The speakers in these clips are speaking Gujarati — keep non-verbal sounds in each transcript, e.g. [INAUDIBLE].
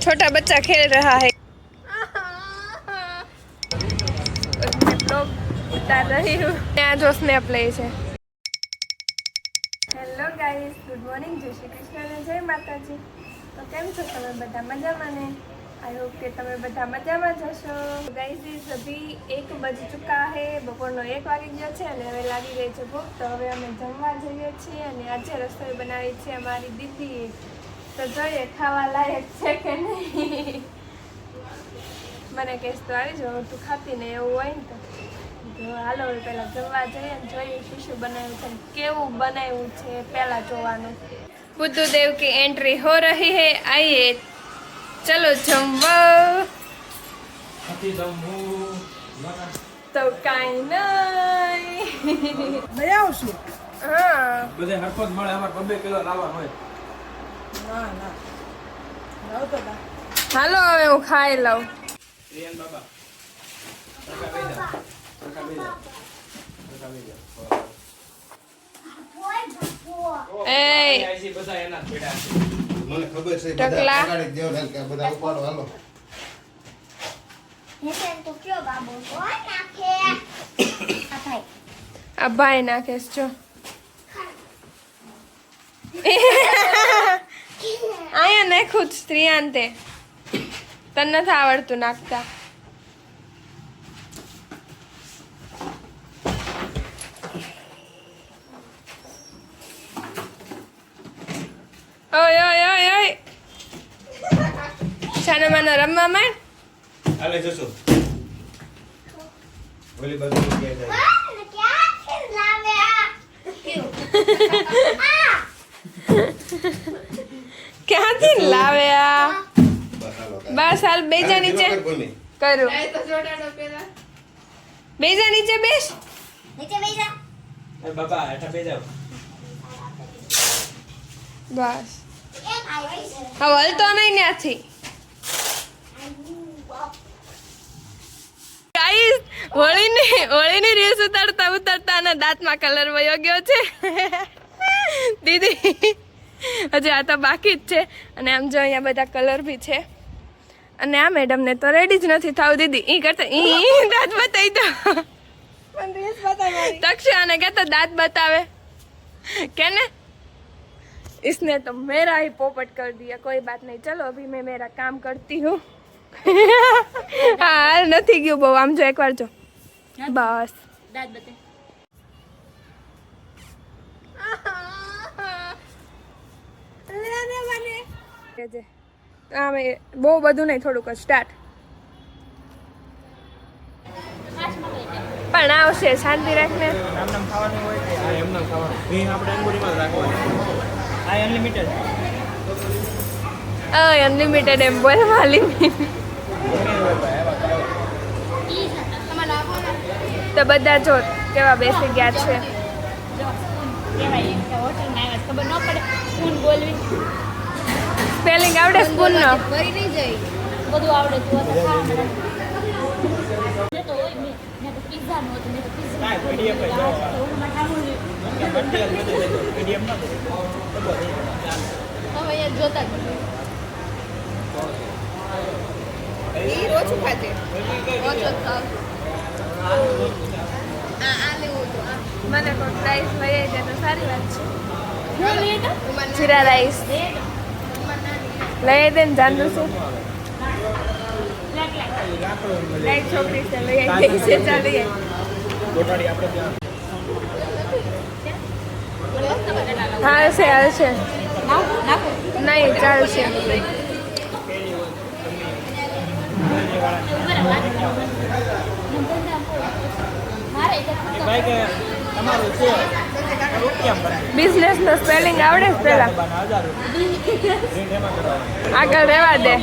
छोटा बच्चा खेल रहा है मैं ब्लॉग उतार रही हूँ ત્યાં જો સ્નેપ લે છે હેલો ગાઈસ ગુડ મોર્નિંગ જય શ્રી કૃષ્ણ અને જય માતાજી તો કેમ છો તમે બધા મજામાં ને આઈ હોપ કે તમે બધા મજામાં જ હશો ગાઈઝ અભી એક બજ ચુકા હે બપોરનો એક વાગી ગયો છે અને હવે લાગી ગઈ છે ભૂખ તો હવે અમે જમવા જઈએ છીએ અને આજે રસોઈ બનાવી છે અમારી દીદી તો જોઈએ ખાવા લાયક છે કે નહીં? મને કહેશ તો આવી જાઉં તું ખાતી ને એવું હોય ને તો. હાલો પેલા જમવા જઈએ ને જોઈએ શું શું બનાવ્યું છે કેવું બનાવ્યું છે પેલા જોવાનું. બુદ્ધદેવ કી એન્ટ્રી હો રહી હે આઈએ. ચલો જમવા. તો કાઈ નહીં. [LAUGHS] લઈ આવશું. હા. બધે હરખો મળે અમારે બબે કિલો લાવવાનું હોય. હાલો હવે હું ખાઈ લઉં. મને ખબર છે બધા પગાડી દેવ કે બધા ઉપાડો હાલો. [COUGHS] આ ભાઈ નાખે છે જો. [COUGHS] [LAUGHS] અહીંયા નાખ્યું જ સ્ત્રીયાંતે. તને નથી આવડતું નાખતા. ઓય ઓય ઓય ઓય. છાનો માનો રમવા માંડ. હાલે જશો. ઓલી બાજુ ક્યાં જાય? [LAUGHS] ક્યાંથી લાવે આ બસ હાલ બેજા નીચે. કરો. બેજા કરું બેસ. નીચે બેસ. એ બાબા હેઠા બેજા. બસ. હવે હલતો નહીં ત્યાંથી. ગાઈસ હોળીની હોળીની રીલ્સ ઉતારતા ઉતારતા અને દાંતમાં કલર વયો ગયો છે. [LAUGHS] દીદી. હજી આ તો બાકી જ છે અને આમ જો અહીંયા બધા કલર બી છે અને આ મેડમને તો રેડી જ નથી થાવ દીદી ઈ કરતા ઈ દાંત બતાવી દો તક્ષ અને કહેતા દાંત બતાવે કેને इसने तो मेरा ही पोपट कर दिया कोई बात नहीं चलो अभी मैं मेरा काम करती हूँ હા નથી ગયું બહુ આમ જો એકવાર જો બસ આમ એ બહુ બધું નહીં થોડુંક સ્ટાર્ટ પણ આવશે શાંતિ રાખને અનલિમિટેડ એમ બોલ લિમિટ તો બધા જો કેવા બેસી ગયા છે. ખબર ન પડે ફોન બોલવી. સ્પેલિંગ આવડે સ્કૂલ નો ભરી નહીં જાય. બધું આવડે તો ખાવા તો હોય મેં. મેં તો પિઝા નું હતું. મેં તો પિઝા કાંઈ PDF જ જો. પીડીએફ ના હવે અહીંયા જોતા જ ઓછું ખાતે ઓછું ખાવ. આ આ લેવું હતું આ મને કોઈ પ્રાઇસ લઈ આવી જાય તો સારી વાત છે. હું જીરા રાઈસ લઈ દે ને જાણું છું લાઈક છોકરી છે લઈ આવી છે ચાલી હાલશે હાલશે નહીં ચાલશે. બિઝનેસનું સ્પેલિંગ આવડે છે પેલા. આગળ રેવા દે.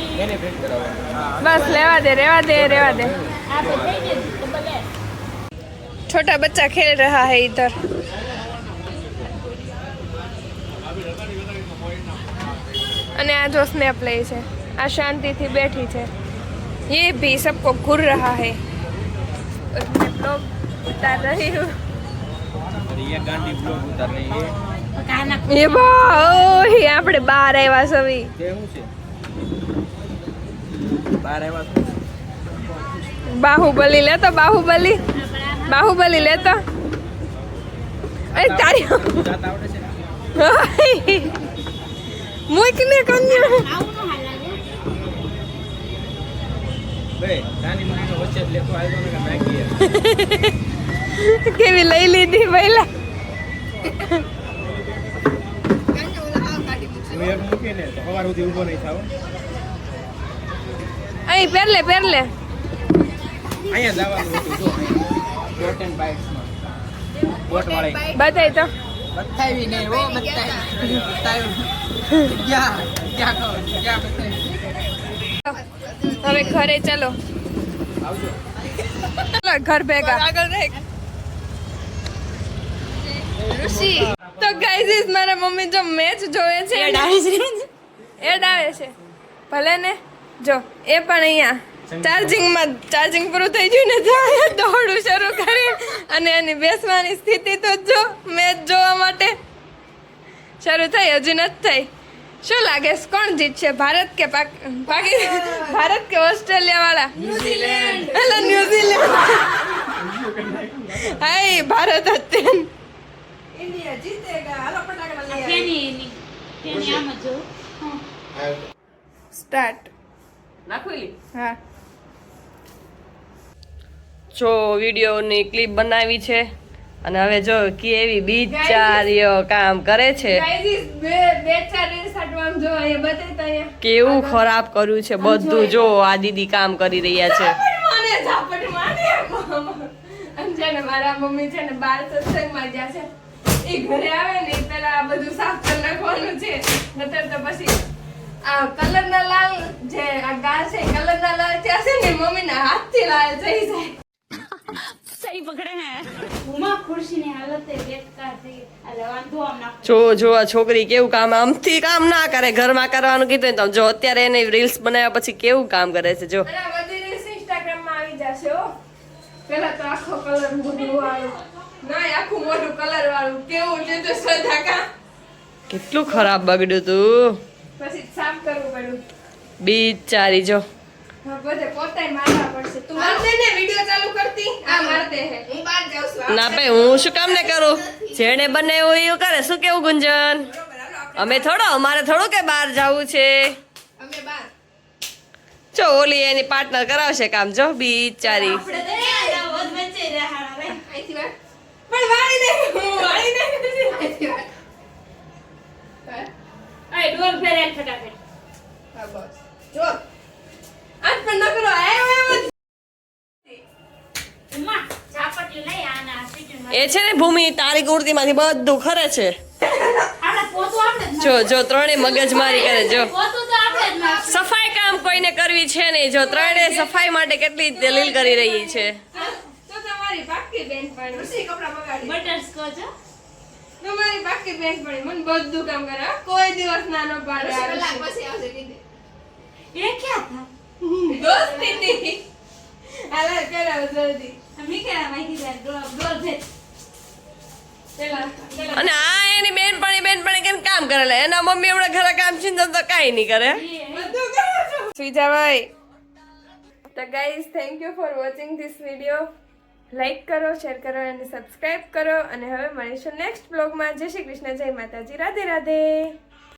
બસ લેવા દે રેવા દે રેવા દે. છોટા બચ્ચા ખેલ રહ્યા હે ઇધર અને આ જો સ્નેપ લે છે. આ શાંતિથી બેઠી છે. ये भी सबको घूर रहा है और मैं ब्लॉग उतार रही हूँ और ये गांधी ब्लॉग उतार रही है કાના એ બા ઓય આપણે બહાર આવ્યા સવી તે શું છે બહાર આવ્યા બાહુબલી લેતો બાહુબલી બાહુબલી લેતો એ તારી જાત આવડે છે ને મૂકને કન્યા [LAUGHS] કેવી લઈ લીધી પહેલા અહીં પહેરલે પહેરલે. તો. બતાવી નહીં ઓ બતાવી. ક્યાં ક્યાં ક્યાં બતાવી? હવે ઘરે ચલો. આવજો ચલો ઘર ભેગા. આગળ ઋષિ તો ગાઈઝ મારા મમ્મી જો મેચ જોવે છે એડ આવે છે. ભલે ને. જો એ પણ અહીંયા. ચાર્જિંગમાં ચાર્જિંગ પૂરું થઈ ગયું ને ત્યાં દોડું શરૂ કરી. અને એની બેસવાની સ્થિતિ તો જો મેચ જોવા માટે શરૂ થઈ હજી નથી થઈ. શું લાગે? છે કોણ જીતશે? ભારત કે પાકિસ્તાન ભારત કે ઓસ્ટ્રેલિયા વાળા New Zealand. Hello New Zealand. Hi Bharat હતે India જીતેગા. હાલો ફટાકડા લઈ તેની તેની આમ જો સ્ટાર્ટ. નાખવેલી હા. જો વિડીયોની ક્લિપ બનાવી છે. અને હવે જો કેવી બિચારીઓ કામ કરે છે. કેવું ખરાબ કર્યું છે બધું જો આ દીદી કામ કરી રહ્યા છે. મારા મમ્મી છે ને બાર સત્સંગમાં ગયા છે. એ ઘરે આવે ને પેલા આ બધું સાફ કરી નાખવાનું છે. નતર તો પછી આ કલરના લાલ જે આ ગાલ છે કલરના લાલ ત્યાં છે ને મમ્મીના હાથથી લાલ થઈ જાય ઉમા ખુરશીની હાલત એ બેકાર થઈ ગઈ. એટલે વાંધો આમ નાખો. જો જો આ છોકરી કેવું કામ આમથી કામ ના કરે ઘરમાં કરવાનું કીધું ને તો જો અત્યારે એને રીલ્સ બનાવ્યા પછી કેવું કામ કરે છે જો. પેલા તો આખો કલર મોઢું વાળું. ના આખું મોઢું કલર વાળું. કેવું તો શ્રદ્ધા કા? કેટલું ખરાબ બગડ્યું તું. પછી સાફ કરવું પડ્યું. બિચારી જો. બધે પોતાય મારવા પડશે. તું મારતે ને વિડિયો ચાલુ કરતી. આ મારતે હે. ના ભાઈ હું શું કામ ને કરું? જેને બનાવ્યું એવું કરે શું કેવું ગુંજન? અમે થોડો અમારે થોડું કે બહાર જવું છે? જો ઓલી એની પાર્ટનર કરાવશે કામ જો બિચારી આપણે તો યાર આ વધ વચ્ચે રહ્યા હવે. અહીંથી વાર પણ વાળી દે હું વાળી દે અહીંથી વાર હા, અય, ડોલ ફેરાય ફટાફટ હા બસ જો આજ પણ ન કરો આયો આયો જ. ઉમા ઝાપટીયું લઈ આના સીટીમાં. એ છે ને ભૂમિ તારી કુર્તીમાંથી બધું ખરે છે. આપણે પોતું આપણે જ જો ત્રણે મગજમારી કરે જો. પોતું તો આપણે જ નાખશું. સફાઈ કામ કોઈને કરવી છે નહીં. જો ત્રણે સફાઈ માટે કેટલી દલીલ કરી રહી છે. તમારી બાકી પાક્કી બેનપણી. મને બધું કામ કરે. કોઈ દિવસ ના ન પાડે. એ ક્યાં હતા? દોસ્તી હાલો કરાવો જલ્દી. મી કેવા માહિતી દે. પેલા પેલા અને આ એની બેનપણી બેનપણી કેમ કામ કરે એના મમ્મી હમણાં ઘરે કામ છે તો કાંઈ નહીં કરે. સુઈજાભાઈ તો guys thank you for watching this video like કરો શેર કરો અને સબસ્ક્રાઈબ કરો. અને હવે મળીશું નેક્સ્ટ બ્લોગમાં જય શ્રી કૃષ્ણ, જય માતાજી. રાધે રાધે.